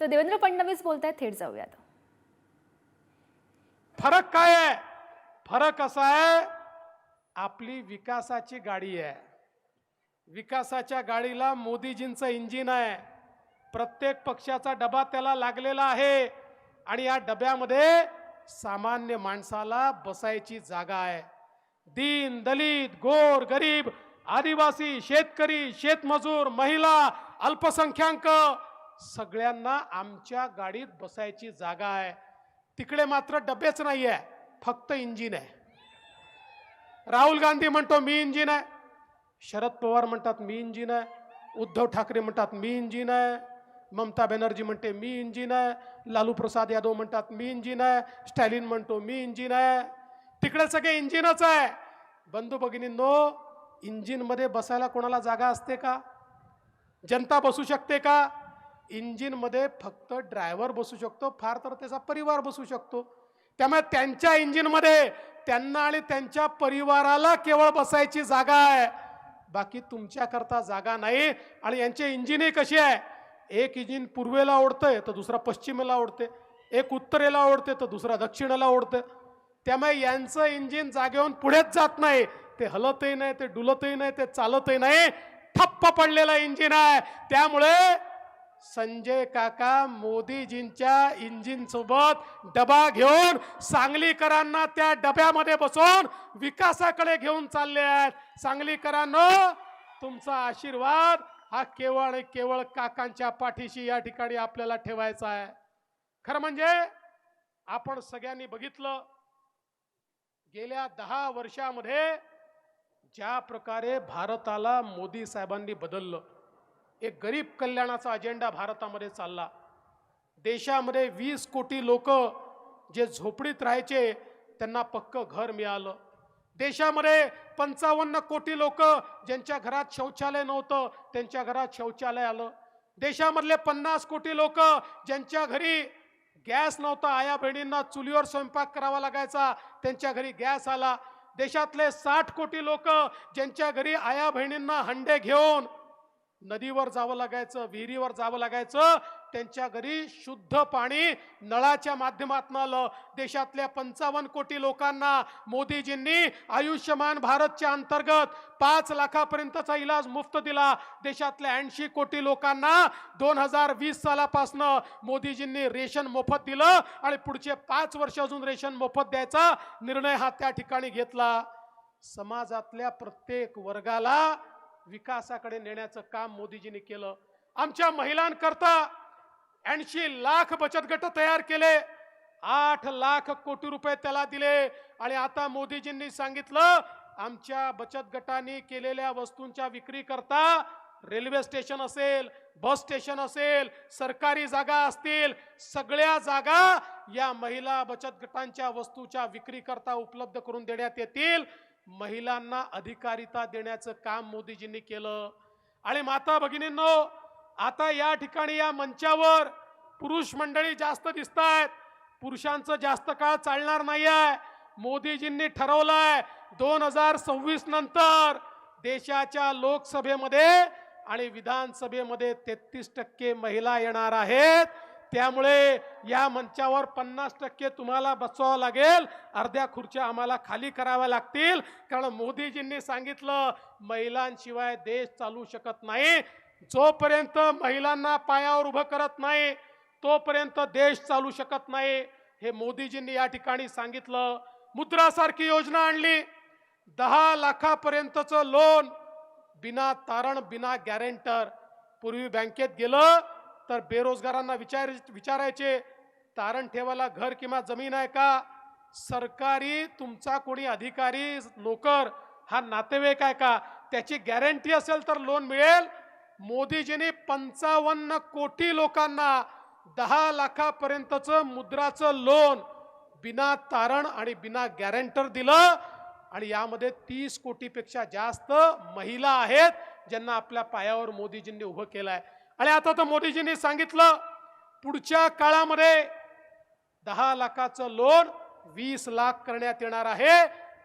तर देवेंद्र फडणवीस बोलत आहेत थेट जाऊयात. फरक काय आहे? फरक असा आहे आपली विकासाची गाडी आहे. विकासाच्या गाडीला मोदीजींचं इंजिन आहे. प्रत्येक पक्षाचा डबा त्याला लागलेला आहे आणि या डब्यामध्ये सामान्य माणसाला बसायची जागा आहे. दीन दलित गोर गरीब आदिवासी शेतकरी शेतमजूर महिला अल्पसंख्याक सगळ्यांना आमच्या गाडीत बसायची जागा आहे. तिकडे मात्र डबेच नाही आहे फक्त इंजिन आहे. राहुल गांधी म्हणतो मी इंजिन आहे. शरद पवार म्हणतात मी इंजिन आहे. उद्धव ठाकरे म्हणतात मी इंजिन आहे. ममता बॅनर्जी म्हणते मी इंजिन आहे. लालू प्रसाद यादव म्हणतात मी इंजिन आहे. स्टॅलिन म्हणतो मी इंजिन आहे. तिकडे सगळे इंजिनच आहे. बंधू भगिनींनो इंजिनमध्ये बसायला कोणाला जागा असते का? जनता बसू शकते का? इंजिनमध्ये फक्त ड्रायव्हर बसू शकतो फार तर त्याचा परिवार बसू शकतो. त्यामुळे त्यांच्या इंजिनमध्ये त्यांना आणि त्यांच्या परिवाराला केवळ बसायची जागा आहे. बाकी तुमच्याकरता जागा नाही आणि यांचे इंजिनही कशी आहे? एक इंजिन पूर्वेला ओढतंय तर दुसरा पश्चिमेला ओढते एक उत्तरेला ओढते तर दुसरा दक्षिणेला ओढते त्यामुळे यांचं इंजिन जागेहून पुढेच जात नाही. ते हलतही नाही ते डुलतही नाही ते चालतही नाही. ठप्प पडलेलं इंजिन आहे. त्यामुळे संजय काका मोदीजींच्या इंजिन सोबत डबा घेऊन सांगलीकरांना त्या डब्यामध्ये बसून विकासाकडे घेऊन चालले आहेत. सांगलीकरांनो तुमचा आशीर्वाद हा केवळ आणि केवळ काकांच्या पाठीशी या ठिकाणी आपल्याला ठेवायचा आहे. खरं म्हणजे आपण सगळ्यांनी बघितलं गेल्या दहा वर्षामध्ये ज्या प्रकारे भारताला मोदी साहेबांनी बदललं. एक गरीब कल्याणाचा अजेंडा भारतामध्ये चालला. देशामध्ये वीस कोटी लोक जे झोपडीत राहायचे त्यांना पक्क घर मिळालं. देशामध्ये पंचावन्न कोटी लोक ज्यांच्या घरात शौचालय नव्हतं त्यांच्या घरात शौचालय आलं. देशामधले पन्नास कोटी लोक ज्यांच्या घरी गॅस नव्हता आया बहिणींना चुलीवर स्वयंपाक करावा लागायचा त्यांच्या घरी गॅस आला. देशातले साठ कोटी लोक ज्यांच्या घरी आया बहिणींना हंडे घेऊन नदीवर जावं लागायचं विहिरीवर जावं लागायचं त्यांच्या घरी शुद्ध पाणी नळाच्या माध्यमातून आलं. देशातल्या पंचावन्न कोटी लोकांना मोदीजींनी आयुष्यमान भारतच्या अंतर्गत पाच लाखापर्यंतचा इलाज मुफ्त दिला. देशातल्या ऐंशी कोटी लोकांना दोन हजार वीस सालापासनं मोदीजींनी रेशन मोफत दिलं आणि पुढचे पाच वर्ष अजून रेशन मोफत द्यायचा निर्णय हा त्या ठिकाणी घेतला. समाजातल्या प्रत्येक वर्गाला विकासाकडे नेण्याचं काम मोदीजींनी केलं. आमच्या महिलांकरता ऐंशी लाख बचत गट तयार केले. आठ लाख कोटी रुपये त्याला दिले. आणि आता मोदीजींनी सांगितलं आमच्या बचत गटांनी केलेल्या वस्तूंच्या विक्री करता रेल्वे स्टेशन असेल बस स्टेशन असेल सरकारी जागा असतील सगळ्या जागा या महिला बचत गटांच्या वस्तूच्या विक्री करता उपलब्ध करून देण्यात येतील. महिलांना अधिकारिता देण्याचं काम मोदीजींनी केलं. आणि माता भगिनींनो आता या ठिकाणी या मंचावर पुरुष मंडळी जास्त दिसत आहेत पुरुषांचं जास्त काळ चालणार नाही आहे मोदीजींनी ठरवलंय दोन हजार सव्वीस नंतर देशाच्या लोकसभेमध्ये आणि विधानसभेमध्ये तेहतीस टक्के महिला येणार आहेत. त्यामुळे या मंचावर पन्नास टक्के तुम्हाला बसवावं लागेल. अर्ध्या खुर्च्या आम्हाला खाली कराव्या लागतील. कारण मोदीजींनी सांगितलं महिलांशिवाय देश चालू शकत नाही. जोपर्यंत महिलांना पायावर उभं करत नाही तोपर्यंत देश चालू शकत नाही. हे मोदीजींनी या ठिकाणी सांगितलं. मुद्रासारखी योजना आणली. दहा लाखापर्यंतचं लोन बिना तारण बिना गॅरेंटर पूर्वी बँकेत गेलं तर बेरोजगारांना विचार विचारायचे तारण ठेवायला घर किंवा जमीन आहे का? सरकारी तुमचा कोणी अधिकारी नोकर हा नातेवाईक आहे का? त्याची गॅरंटी असेल तर लोन मिळेल. मोदीजींनी पंचावन्न कोटी लोकांना दहा लाखापर्यंतचं मुद्राचं लोन बिना तारण आणि बिना गॅरंटर दिलं. आणि यामध्ये तीस कोटीपेक्षा जास्त महिला आहेत ज्यांना आपल्या पायावर मोदीजींनी उभं केलं आहे आणि आता तर मोदीजींनी सांगितलं पुढच्या काळामध्ये दहा लाखाचं लोन वीस लाख करण्यात येणार आहे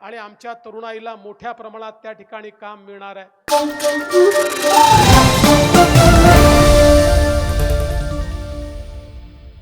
आणि आमच्या तरुणाईला मोठ्या प्रमाणात त्या ठिकाणी काम मिळणार आहे.